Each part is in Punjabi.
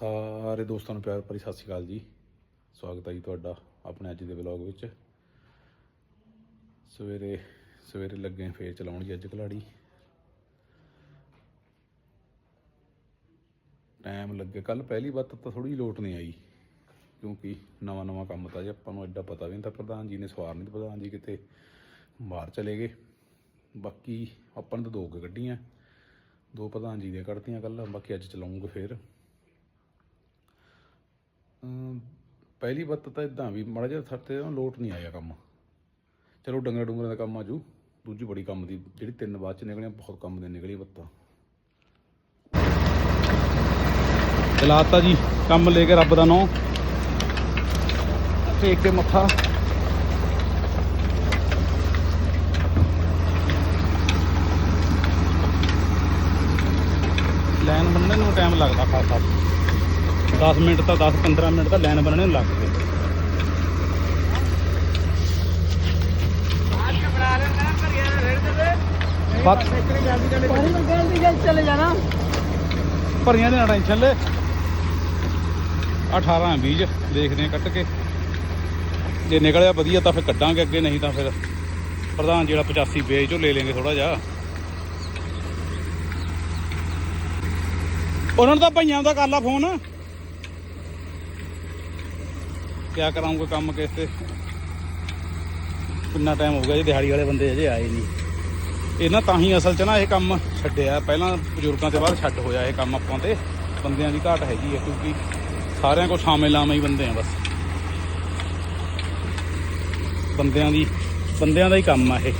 ਸਾਰੇ ਦੋਸਤਾਂ ਨੂੰ ਪਿਆਰ ਭਰੀ ਸਤਿ ਸ਼੍ਰੀ ਅਕਾਲ ਜੀ। ਸਵਾਗਤ ਹੈ ਜੀ ਤੁਹਾਡਾ ਆਪਣੇ ਅੱਜ ਦੇ ਵਲੌਗ ਵਿੱਚ। ਸਵੇਰੇ ਸਵੇਰੇ ਲੱਗੇ ਹਾਂ ਫੇਰ ਚਲਾਉਣ ਜੀ ਅੱਜ ਕਲਾੜੀ। ਟਾਈਮ ਲੱਗੇ ਕੱਲ ਪਹਿਲੀ ਵਾਰ ਤਾਂ ਥੋੜੀ ਲੋਟ ਨਹੀਂ ਆਈ, ਕਿਉਂਕਿ ਨਵਾਂ ਨਵਾਂ ਕੰਮ ਤਾਂ ਜੀ ਆਪਾਂ ਨੂੰ ਐਡਾ ਪਤਾ ਵੀ ਨਹੀਂ ਤਾਂ ਪ੍ਰਧਾਨ ਜੀ ਨੇ ਸਵਾਰ ਨਹੀਂ, ਪ੍ਰਧਾਨ ਜੀ ਕਿਤੇ ਬਾਹਰ ਚਲੇ ਗਏ। ਬਾਕੀ ਆਪਾਂ ਨੇ ਤਾਂ ਦੋ ਕੁ ਕੱਢੀਆਂ ਦੋ ਪ੍ਰਧਾਨ ਜੀ ਦੀਆਂ ਕੱਢਤੀਆਂ ਕੱਲ ਬਾਕੀ ਅੱਜ ਚਲਾਉਂਗੇ ਫੇਰ। ਪਹਿਲੀ ਬੱਤ ਤਾਂ ਇਦਾਂ ਵੀ ਮਾੜਾ ਜਿਹਾ ਸਾਡੇ ਨਾ ਲੋਟ ਨਹੀਂ ਆਇਆ ਕੰਮ। ਚਲੋ ਡੰਗਰ ਡੁੰਗਰਾਂ ਦਾ ਕੰਮ ਆਜੂ ਦੂਜੀ ਬੜੀ ਕੰਮ ਦੀ, ਜਿਹੜੀ ਤਿੰਨ ਬਾਅਦ ਚ ਨਿਕਲੀਆਂ, ਬਹੁਤ ਕੰਮ ਦੇ ਨਿਕਲੀ ਬੱਤਾਂ। ਚਲਾਤਾ ਜੀ, ਕੰਮ ਲੈ ਕੇ ਰੱਬ ਦਾ ਨਾਂ। ਟੇਕ ਕੇ ਮੱਥਾ। ਲਾਈਨ ਬੰਨਣ ਨੂੰ ਟਾਈਮ ਲੱਗਦਾ ਖਾਸਾ ਦਸ ਮਿੰਟ ਤਾਂ 10 15 ਮਿੰਟ ਤਾਂ ਲਾਈਨ ਬਣਨੇ ਲੱਗ ਗਏ ਬਾਕੀ ਜਲਦੀ ਭਰੀਆਂ ਦੇ ਨਾਲ ਟੈਨਸ਼ਨ ਲੈ 18 20 ਦੇਖਦੇ ਆ ਕੱਟ ਕੇ। ਜੇ ਨਿਕਲਿਆ ਵਧੀਆ ਤਾਂ ਫਿਰ ਕੱਢਾਂਗੇ ਅੱਗੇ, ਨਹੀਂ ਤਾਂ ਫਿਰ ਪ੍ਰਧਾਨ ਜਿਹੜਾ 85 ਵੇਚ, ਉਹ ਲੈ ਲੇਗੇ ਥੋੜਾ ਜਿਹਾ। ਉਹਨਾਂ ਨੂੰ ਤਾਂ ਭਈਆਂ ਦਾ ਕਰ ਲਾ ਫੋਨ। ਕਿਆ ਕਰਾਉਂਗੇ ਕੰਮ ਕਿਸ ਤੇ? ਕਿੰਨਾ ਟਾਈਮ ਹੋ ਗਿਆ ਜੀ, ਦਿਹਾੜੀ ਵਾਲੇ ਬੰਦੇ ਅਜੇ ਆਏ ਨਹੀਂ। ਇਹ ਨਾ ਤਾਂ ਹੀ ਅਸਲ 'ਚ ਨਾ ਇਹ ਕੰਮ ਛੱਡਿਆ। ਪਹਿਲਾਂ ਬਜ਼ੁਰਗਾਂ ਤੋਂ ਬਾਅਦ ਛੱਡ ਹੋਇਆ ਇਹ ਕੰਮ ਆਪਾਂ ਤੇ। ਬੰਦਿਆਂ ਦੀ ਘਾਟ ਹੈਗੀ ਹੈ ਕਿਉਂਕਿ ਸਾਰਿਆਂ ਕੋਲ ਸ਼ਾਮਿਲ ਲਾਮੇ ਹੀ ਬੰਦੇ ਆ ਬਸ। ਬੰਦਿਆਂ ਦੀ, ਬੰਦਿਆਂ ਦਾ ਹੀ ਕੰਮ ਆ ਇਹ।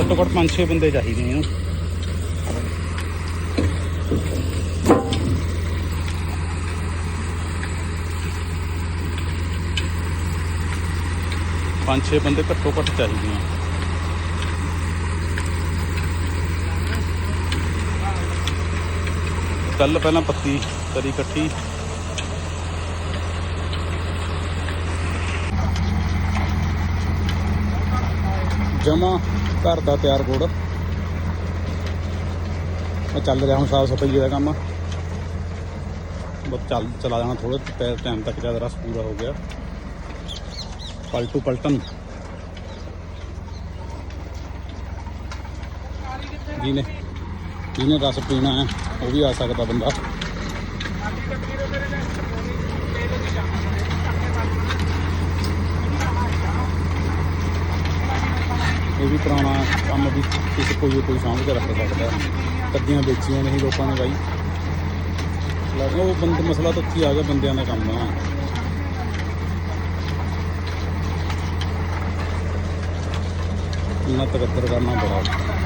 ਘੱਟੋ ਘੱਟ 5-6 ਬੰਦੇ ਚਾਹੀਦੇ ਨੇ ਇਹਨੂੰ। ਪੰਜ ਛੇ ਬੰਦੇ ਘੱਟੋ ਘੱਟ ਚਾਹੀਦੇ ਆ। ਕੱਲ ਪਹਿਲਾਂ ਪੱਤੀ, ਤਰੀ ਇਕੱਠੀ। ਜਮਾ ਘਰ ਦਾ ਤਿਆਰ ਗੁੜ। ਉਹ ਚੱਲ ਰਿਹਾ ਹੁਣ ਸਾਫ਼ ਸਫ਼ਾਈ ਦਾ ਕੰਮ। ਬਸ ਚੱਲ, ਚਲਾ ਜਾਣਾ ਥੋੜੇ ਟਾਈਮ ਤੱਕ ਜਦ ਰਸ ਪੂਰਾ ਹੋ ਗਿਆ। ਪਲਟੂ ਪਲਟਨ ਜਿਹਨੇ ਜਿਹਨੇ ਰਸ ਪੀਣਾ ਹੈ, ਉਹ ਵੀ ਆ ਸਕਦਾ ਬੰਦਾ। ਇਹ ਵੀ ਪੁਰਾਣਾ ਕੰਮ ਵੀ ਕਿਸੇ ਕੋਈ ਕੋਈ ਸਾਂਭ ਕੇ ਰੱਖ ਸਕਦਾ ਕੱਦੀਆਂ ਵੇਚੀਆਂ ਨਹੀਂ ਲੋਕਾਂ ਨੇ ਬਾਈ। ਲੱਗਦਾ ਉਹ ਬੰਦ ਮਸਲਾ ਤਾਂ ਉੱਥੇ ਆ ਗਿਆ ਬੰਦਿਆਂ ਦਾ ਕੰਮ ਆ करना तिहत्तर करना बड़ा